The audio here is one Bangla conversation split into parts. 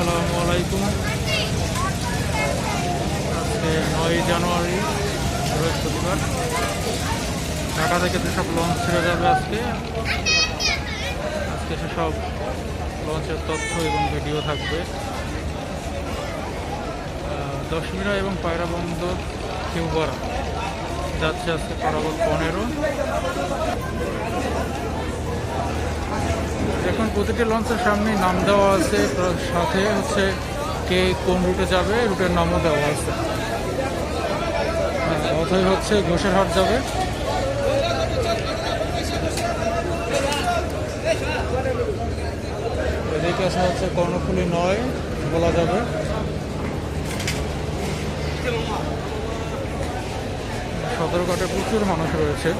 আসসালামু আলাইকুম। আজকে নয় জানুয়ারি, বৃহস্পতিবার। ঢাকা থেকে যেসব লঞ্চ ছেড়ে যাবে আজকে আজকে সেসব লঞ্চের তথ্য এবং ভিডিও থাকবে। দশমিরা এবং পায়রা বন্দর কিউবারা যাচ্ছে আজকে পারাবত পনেরো। এখন প্রতিটি লঞ্চের সামনে নাম দেওয়া আছে সাথে হচ্ছে কে কোন রুটে যাবে রুটের নামও দেওয়া আছে। হ্যাঁ, অথই হচ্ছে ঘোষেরহাট যাবে। এদিকে আছে হচ্ছে কর্ণফুলি নয় বলা যাবে। সদরঘাটে প্রচুর মানুষ রয়েছে।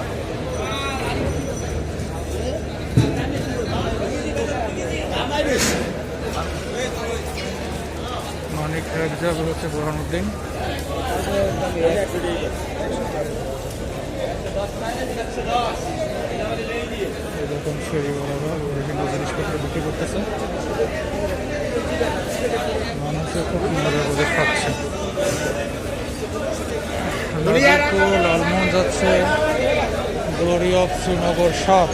ট্র্যাক যাবে হচ্ছে বোরহানুদ্দিন। এরকম ফেরিওয়ালারা বিভিন্ন জিনিসপত্র বিক্রি করতেছে। মানুষের খুব মজা করে খাচ্ছে। লালমোহন যাচ্ছে। গ্লোরি অফ শ্রীনগর সাত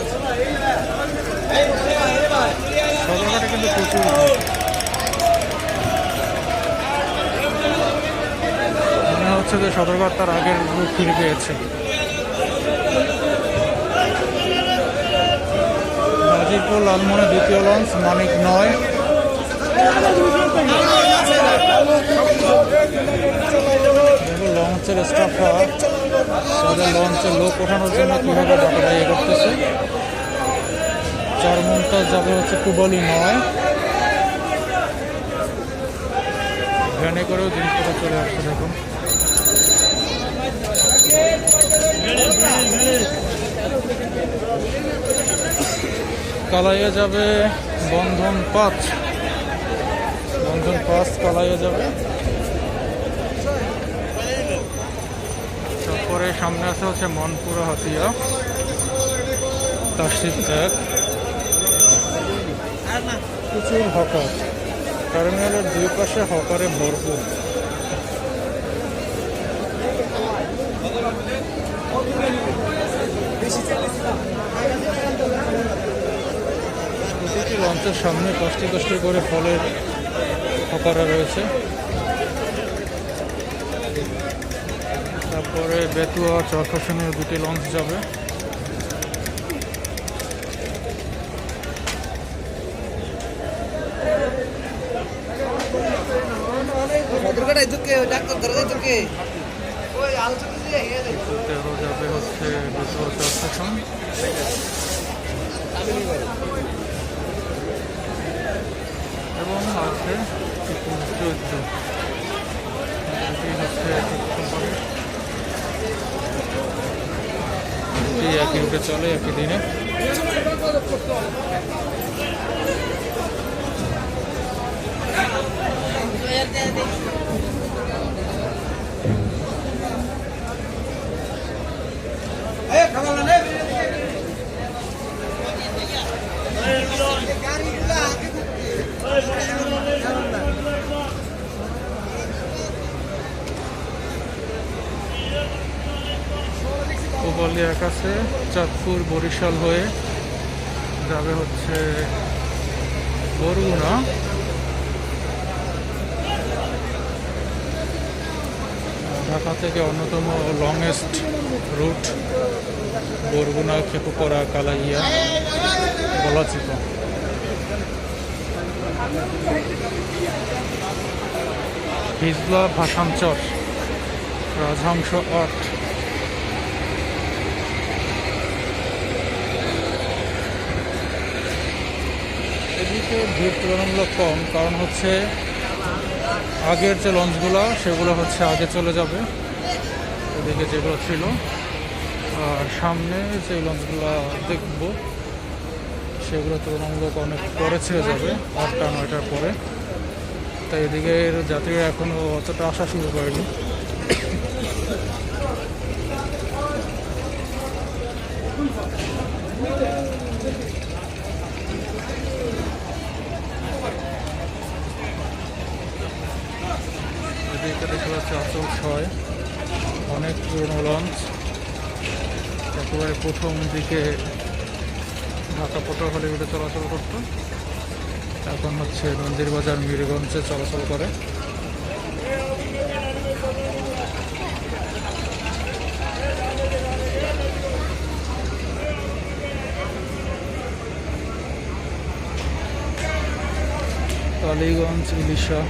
সদরঘাটে কিন্তু প্রচুর হচ্ছে যে তার আগের রূপ ফিরে পেয়েছে। নাজিরপুর লালমোহনের দ্বিতীয় লঞ্চ, মানিক নয়। লঞ্চের স্টাফরা তাদের লঞ্চের লোক ওঠানোর জন্য কীভাবে ডাকাটা ইয়ে করতেছে চার মন্টাজ যাবে হচ্ছে কুবলি নয়। ভ্যানে করেও জিনিসপত্র চলে আসছে দেখুন। কালাইয়ে যাবে বন্ধন পাঁচ। বন্ধন পাঁচ কালাইয়ে যাবে। তারপরে সামনে আছে হচ্ছে মনপুরা হাতিয়া। তাসিফ এক। প্রচুর হকার। টার্মিনালের দুই পাশে হকারে ভরপুর। প্রতিটি লঞ্চের সামনে কষ্টে কষ্ট করে ফলের হকারা রয়েছে। তারপরে বেতুয়া চরফাশনের দুটি লঞ্চ যাবে সদরঘাট এদিকে ডাক্তার ধরে এদিকে ওই আলোচনা দিয়ে ইয়ে দেখো তেরো যাবে হচ্ছে বেতুয়া চরফাশন এবং আছে হচ্ছে একই রুটে চলে একই দিনে। এ খাবার নে কোবালিয়ার কাছে, চাঁদপুর বরিশাল হয়ে যাবে হচ্ছে বরগুনা। ঢাকা থেকে অন্যতম লংয়েস্ট রুট বরগুনা, খেপুপড়া, কালাইয়া গলাচিপা হিজলা ভাষাঞ্চর রাজহংস আট। এদিকে ভিড় তুলনামূলক কম, কারণ হচ্ছে আগের যে লঞ্চগুলো, সেগুলো হচ্ছে আগে চলে যাবে। এদিকে যেগুলো ছিল। আর সামনে যে লঞ্চগুলো দেখব, সেগুলো তুলনামূলক অনেক পরে ছেড়ে যাবে, আটটা নয়টার পরে। তাই এদিকে যাত্রীরা এখনও অতটা আসা শুরু করেনি। এটা দেখতে পাচ্ছি ছয়। অনেক পুরনো লঞ্চ একেবারে প্রথম দিকে ঢাকা পটুয়াখালীগুলো চলাচল করতো। এখন হচ্ছে মন্দির বাজার, মিরগঞ্জে চলাচল করে। কালীগঞ্জ ইলিশা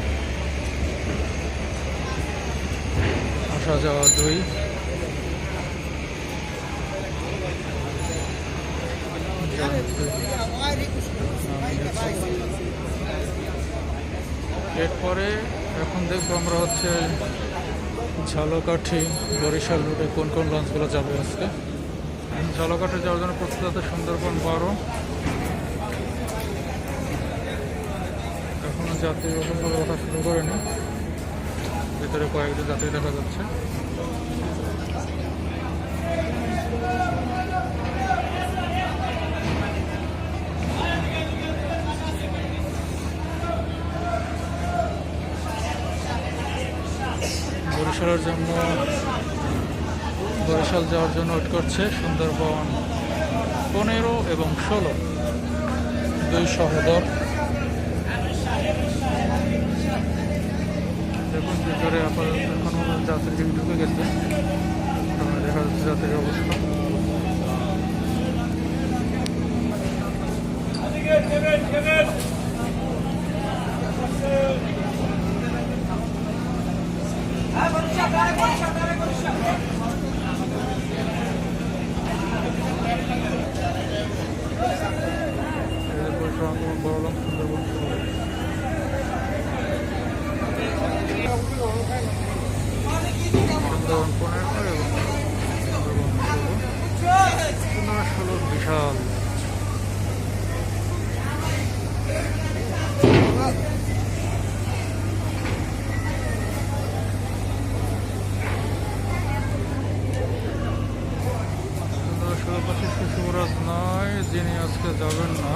যাওয়া দুই। এরপরে এখন দেখব আমরা হচ্ছে ঝালকাঠি, বরিশাল রুটে কোন কোন লঞ্চগুলো যাবে আজকে। ঝালকাঠি যাওয়ার জন্য প্রস্তুত সুন্দরবন বারো। এখনও যাত্রী ওঠা শুরু করেনি। ভিতরে কয়েকজন যাত্রী দেখা যাচ্ছে। বরিশালের জন্য, বরিশাল যাওয়ার জন্য ওয়েট করছে সুন্দরবন পনেরো এবং ষোলো। দুই সহোদর। দেখুন ভিতরে আপাতত এখন যাত্রী ঢুকে গেছে। দেখা যাচ্ছে যাত্রীর অবস্থা। এরপর সুন্দরবন বড়লাম সুন্দরবন ষোলো সুন্দরবন পনেরো এবং সুন্দরবন ষোলো সুন্দরবন ষোলো বিশাল ষোলো পঁচিশ শুভরাজ নয় যিনি আজকে যাবেন না